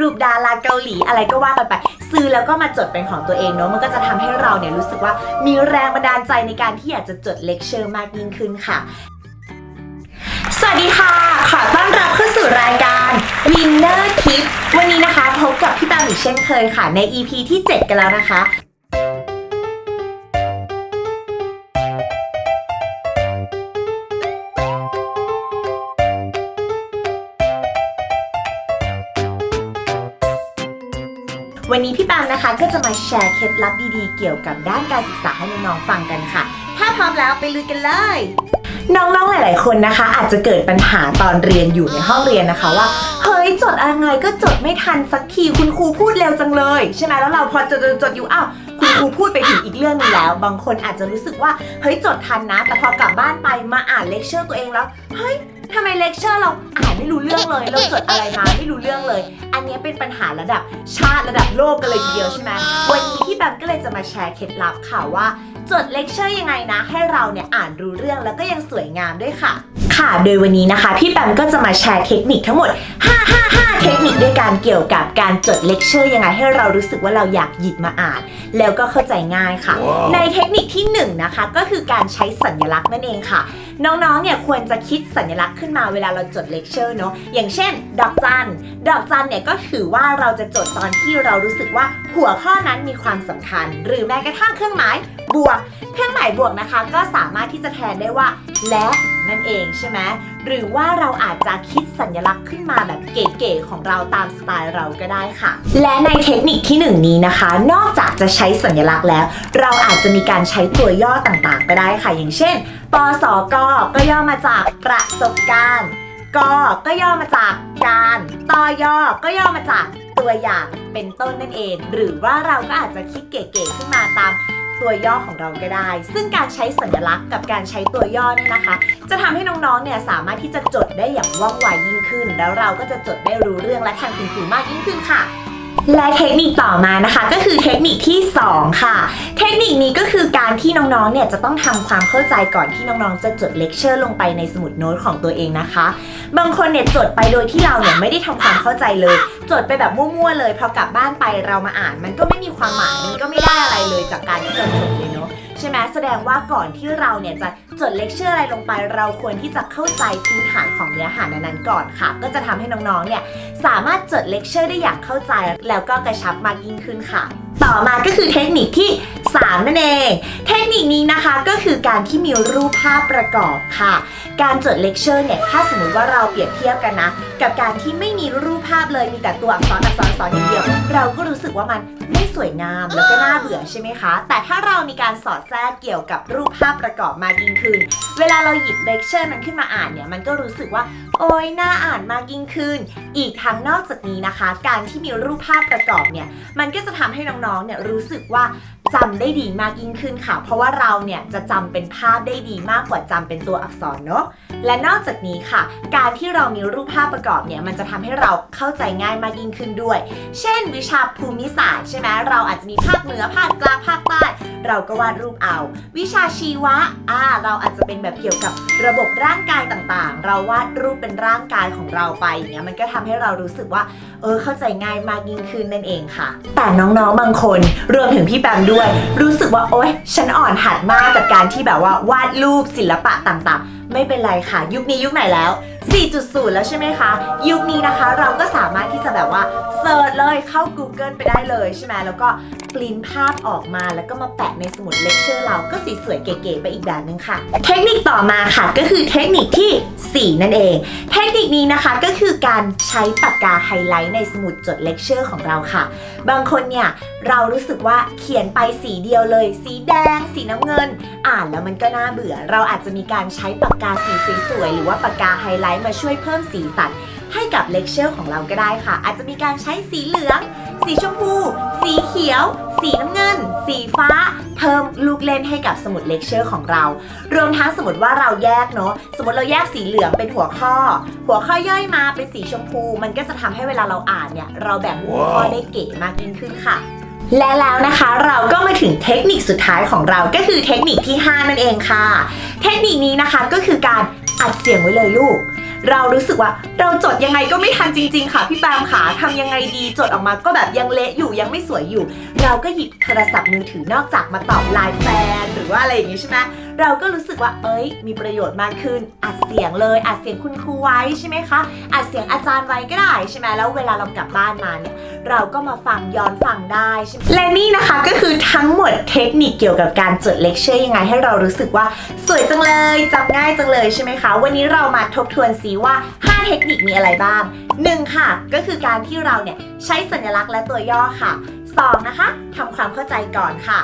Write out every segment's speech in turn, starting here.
รูปดาราเกาหลีอะไรก็ว่ากันไป ซื้อแล้วก็มาจดเป็นของตัวเองเนาะมันก็จะทำให้เราเนี่ยรู้สึกว่ามีแรงบันดาลใจในการที่อยากจะจดเลคเชอร์มากยิ่งขึ้นค่ะ สวัสดีค่ะ ขอต้อนรับเข้าสู่รายการ Winner Tip วันนี้นะคะพบกับพี่ปาอีกเช่นเคยค่ะ ใน EP ที่ 7 กันแล้วนะคะ วันนี้พี่ปามนะคะก็จะมาแชร์เคล็ดลับดีๆ เกี่ยวกับด้านการศึกษาให้น้องๆฟังกันค่ะ ถ้าพร้อมแล้วไปลุยกันเลย น้องๆหลาย ๆ คนนะคะ อาจจะเกิดปัญหาตอนเรียนอยู่ในห้องเรียนนะคะว่าเฮ้ยจดอะไรก็จดไม่ทันสักทีคุณครูพูดเร็วจังเลยใช่ไหมแล้วเราพอจดจดอยู่อ้าวคุณครูพูดไปถึงอีกเรื่องหนึงแล้ว บางคนอาจจะรู้สึกว่าเฮ้ยจดทันนะ แต่พอกลับบ้านไปมาอ่านเลคเชอร์ตัวเองแล้วเฮ้ย ทำไมเลคเชอร์เราอ่านไม่รู้เรื่องเลย เราจดอะไรมาไม่รู้เรื่องเลย อันนี้เป็นปัญหาระดับชาติระดับโลกกันเลยทีเดียวใช่ไหมวันนี้พี่แบมก็เลยจะมาแชร์เคล็ดลับค่ะว่าจดเลคเชอร์ยังไงนะ ให้เราเนี่ยอ่านรู้เรื่องแล้วก็ยังสวยงามด้วยค่ะ ค่ะ โดยวันนี้นะคะ พี่แบมก็จะมาแชร์เทคนิคทั้งหมด 5 5 5 เทคนิคด้วยการเกี่ยวกับการจดเลคเชอร์ยังไงให้เรารู้สึกว่าเราอยากหยิบมาอ่าน แล้วก็เข้าใจง่ายค่ะในเทคนิคที่1นงนะคะก็คือการใช้สัญลักษณ์นั่นเองค่ะ น้องๆ เนี่ยควรจะคิดสัญลักษณ์ขึ้นมาเวลาเราจดเลคเชอร์เนาะ อย่างเช่น ดอกจัน ดอกจันเนี่ยก็ถือว่าเราจะจดตอนที่เรารู้สึกว่าหัวข้อนั้นมีความสำคัญ หรือแม้กระทั่งเครื่องหมายบวก เครื่องหมายบวกนะคะ ก็สามารถที่จะแทนได้ว่าและ นั่นเองใช่ไหมหรือว่าเราอาจจะคิดสัญลักษณ์ขึ้นมาแบบเก๋ๆของเราตามสไตล์เราก็ได้ค่ะ และในเทคนิคที่หนึ่งนี้นะคะ นอกจากจะใช้สัญลักษณ์แล้ว เราอาจจะมีการใช้ตัวย่อต่างๆ ก็ได้ค่ะ อย่างเช่นปสกก็ย่อมาจากประสบการณ์กก็ย่อมาจากการตอย่อก็ย่อมาจากตัวอย่างเป็นต้นนั่นเอง หรือว่าเราก็อาจจะคิดเก๋ๆขึ้นมาตาม ตัวย่อของเราก็ได้ ซึ่งการใช้สัญลักษณ์กับการใช้ตัวย่อเนี่ยนะคะ จะทำให้น้องๆเนี่ยสามารถที่จะจดได้อย่างว่องไวยิ่งขึ้น แล้วเราก็จะจดได้รู้เรื่องและแทนคุณครูมากยิ่งขึ้นค่ะ และเทคนิคต่อมานะคะ ก็คือเทคนิคที่ 2 ค่ะ เทคนิคนี้ก็คือการที่น้องๆ เนี่ยจะต้องทำความเข้าใจก่อนที่น้องๆ จะจดเลคเชอร์ลงไปในสมุดโน้ตของตัวเองนะคะ บางคนเนี่ยจดไปโดยที่เราเนี่ยไม่ได้ทำความเข้าใจเลย จดไปแบบมั่วๆเลยพอกลับบ้านไปเรามาอ่าน มันก็ไม่มีความหมายมันก็ไม่ได้อะไรเลยจากการที่เราจดเลยเนาะ ใช่ไหมแสดงว่าก่อนที่เราเนี่ยจะจดเลคเชอร์อะไรลงไป เราควรที่จะเข้าใจพื้นฐานของเนื้อหานั้นๆก่อนค่ะ ก็จะทำให้น้องๆเนี่ยสามารถจดเลคเชอร์ได้อย่างเข้าใจ แล้วก็กระชับมากยิ่งขึ้นค่ะ ต่อมาก็คือเทคนิคที่ 3 นั่นเอง เทคนิคนี้นะคะก็คือการที่มีรูปภาพประกอบค่ะ การจดเลคเชอร์เนี่ยถ้าสมมติว่าเราเปรียบเทียบกันนะ กับการที่ไม่มีรูปภาพเลยมีแต่ตัวอักษรอักษรอักษรอย่างเดียว เราก็รู้สึกว่ามันไม่สวยงามแล้วก็น่าเบื่อใช่ไหมคะ แต่ถ้าเรามีการสอดแทรกเกี่ยวกับรูปภาพประกอบมากยิ่งขึ้น เวลาเราหยิบเลคเชอร์นั้นขึ้นมาอ่านเนี่ยมันก็รู้สึกว่าโอ้ยน่าอ่านมากยิ่งขึ้น อีกทั้งนอกจากนี้นะคะ การที่มีรูปภาพประกอบเนี่ย มันก็จะทำให้น้องๆ เนี่ยรู้สึกว่า จำได้ดีมากยิ่งขึ้นค่ะ เพราะว่าเราเนี่ยจะจำเป็นภาพได้ดีมากกว่าจำเป็นตัวอักษรเนาะและนอกจากนี้ค่ะ การที่เรามีรูปภาพประกอบเนี่ยมันจะทำให้เราเข้าใจง่ายมากยิ่งขึ้นด้วย เช่น วิชาภูมิศาสตร์ใช่ไหมเราอาจจะมีภาคเหนือภาคกลางภาคใต้เราก็วาดรูปเอา วิชาชีวะอ่าเราอาจจะเป็นแบบเกี่ยวกับระบบร่างกายต่างๆ เราวาดรูปเป็นร่างกายของเราไปอย่างเงี้ยมันก็ทำให้เรารู้สึกว่าเออเข้าใจง่ายมากยิ่งขึ้นนั่นเองค่ะ แต่น้องๆบางคนรวมถึงพี่แบมด้วยรู้สึกว่าโอ๊ยฉันอ่อนหัดมากกับการที่แบบว่าวาดรูปศิลปะต่างๆ ไม่เป็นไรค่ะ ยุคนี้ยุคไหนแล้ว 4.0 แล้วใช่ไหมคะ ยุคนี้นะคะเราก็สามารถที่จะแบบว่าเซิร์ชเลยเข้า Google ไปได้เลยใช่ไหมแล้วก็ปริ้นภาพออกมาแล้วก็มาแปะในสมุดเลคเชอร์เราก็สีสวยเก๋ๆไปอีกแบบนึงค่ะ เทคนิคต่อมาค่ะก็คือเทคนิคทีสี่4 นั่นเอง เทคนิคนี้นะคะก็คือการใช้ปากกาไฮไลท์ในสมุดจดเลคเชอร์ของเราค่ะ บางคนเนี่ย เรารู้สึกว่าเขียนไปสีเดียวเลย สีแดง สีน้ำเงิน อ่านแล้วมันก็น่าเบื่อ เราอาจจะมีการใช้ปากกาสีสวยๆหรือว่าปากกาไฮไลท์มาช่วยเพิ่มสีสันให้กับเลคเชอร์ของเราก็ได้ค่ะ อาจจะมีการใช้สีเหลือง สีชมพู สีเขียว สีน้ำเงิน สีฟ้า เพิ่มลูกเล่นให้กับสมุดเลคเชอร์ของเรา รวมทั้งสมมติว่าเราแยกเนาะ สมมติเราแยกสีเหลืองเป็นหัวข้อ หัวข้อย่อยมาเป็นสีชมพู มันก็จะทำให้เวลาเราอ่านเนี่ย เราแบ่งหัวข้อได้เก๋มากยิ่งขึ้นค่ะ และแล้วนะคะเราก็มาถึงเทคนิคสุดท้ายของเราก็คือเทคนิคที่ 5 นั่นเองค่ะ เทคนิคนี้นะคะก็คือการอัดเสียงไว้เลยลูก เรารู้สึกว่าเราจดยังไงก็ไม่ทันจริง ๆ ค่ะพี่ปามขาทำยังไงดีจดออกมาก็แบบยังเละอยู่ยังไม่สวยอยู่ เราก็หยิบโทรศัพท์มือถือนอกจากมาตอบไลน์แฟนหรือว่าอะไรอย่างงี้ใช่ไหม เราก็รู้สึกว่าเอ้ย มีประโยชน์มากขึ้น อัดเสียงเลยอัดเสียงคุณครูไว้ใช่ไหมคะอัดเสียงอาจารย์ไว้ก็ได้ใช่ไหมแล้วเวลาเรากลับบ้านมาเนี่ยเราก็มาฟังย้อนฟังได้ใช่ไหมและนี่นะคะก็คือทั้งหมดเทคนิคเกี่ยวกับการจดเลคเชอร์ยังไงให้เรารู้สึกว่าสวยจังเลยจำง่ายจังเลยใช่ไหมคะ วันนี้เรามาทบทวนซิว่า 5 เทคนิคมีอะไรบ้าง 1. ค่ะ ก็คือการที่เราเนี่ยใช้สัญลักษณ์และตัวย่อค่ะ 2. นะคะทำความเข้าใจก่อนค่ะ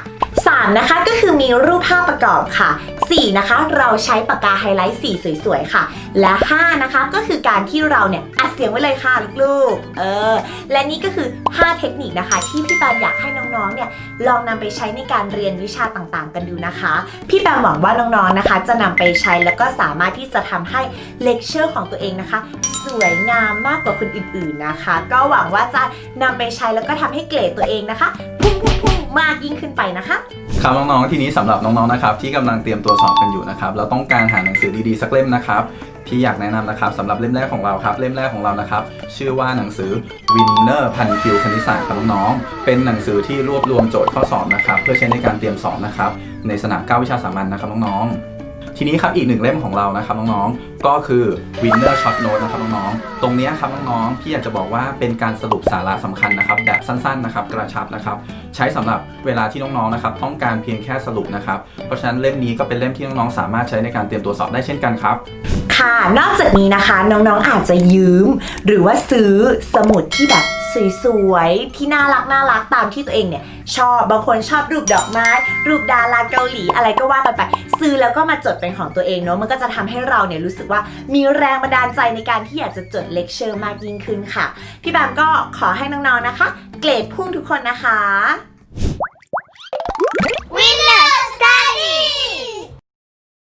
3. นะคะก็คือมีรูปภาพประกอบค่ะ 4. นะคะ เราใช้ปากกาไฮไลท์สีสวยๆค่ะ และ 5 นะคะก็คือการที่เราเนี่ยอัดเสียงไว้เลยค่ะลูกๆเออและนี่ก็คือ 5 เทคนิคนะคะ ที่พี่แปานอยากให้น้องๆเนี่ยลองนำไปใช้ในการเรียนวิชาต่างๆ กันดูนะคะ พี่แปานหวังว่าน้องๆนะคะ จะนำไปใช้แล้วก็สามารถที่จะทำให้เลคเชอร์ของตัวเองนะคะสวยงามมากกว่าคนอื่นๆนะคะ ก็หวังว่าจะนำไปใช้แล้วก็ทำให้เกรดตัวเองนะคะพุ่ง มากยิ่งขึ้นไปนะคะ ครับน้องๆ ทีนี้สำหรับน้องๆ นะครับที่กำลังเตรียมตัวสอบกันอยู่นะครับเราต้องการหาหนังสือดีๆ สักเล่มนะครับพี่อยากแนะนำนะครับสำหรับเล่มแรกของเราครับ เล่มแรกของเรานะครับ ชื่อว่าหนังสือ Winner พันคิวคณิตศาสตร์ครับน้องๆเป็นหนังสือที่รวบรวมโจทย์ข้อสอบนะครับ เพื่อใช้ในการเตรียมสอบนะครับ ในสนาม9วิชาสามัญนะครับน้องๆ ทีนี้ครับอีกหนึ่งเล่มของเรานะครับน้องๆ ก็คือ Winner Short Note นะครับน้องๆ ตรงนี้ครับน้องๆ พี่อยากจะบอกว่าเป็นการสรุปสาระสำคัญนะครับแบบสั้นๆนะครับกระชับนะครับใช้สำหรับเวลาที่น้องๆนะครับต้องการเพียงแค่สรุปนะครับเพราะฉะนั้นเล่มนี้ก็เป็นเล่มที่น้องๆ สามารถใช้ในการเตรียมตัวสอบได้เช่นกันครับค่ะนอกจากนี้นะคะน้องๆอาจจะยืม หรือว่าซื้อสมุดที่แบบ สวยๆ ที่น่ารักน่ารักตามที่ตัวเองเนี่ย ชอบบางคนชอบรูปดอกไม้ รูปดาราเกาหลีอะไรก็ว่ากันไป ซื้อแล้วก็มาจดเป็นของตัวเองเนาะมันก็จะทำให้เราเนี่ยรู้สึกว่ามีแรงบันดาลใจในการที่อยากจะจดเลคเชอร์มากยิ่งขึ้นค่ะ พี่แบมก็ขอให้น้องๆนะคะ เกรดพุ่งทุกคนนะคะ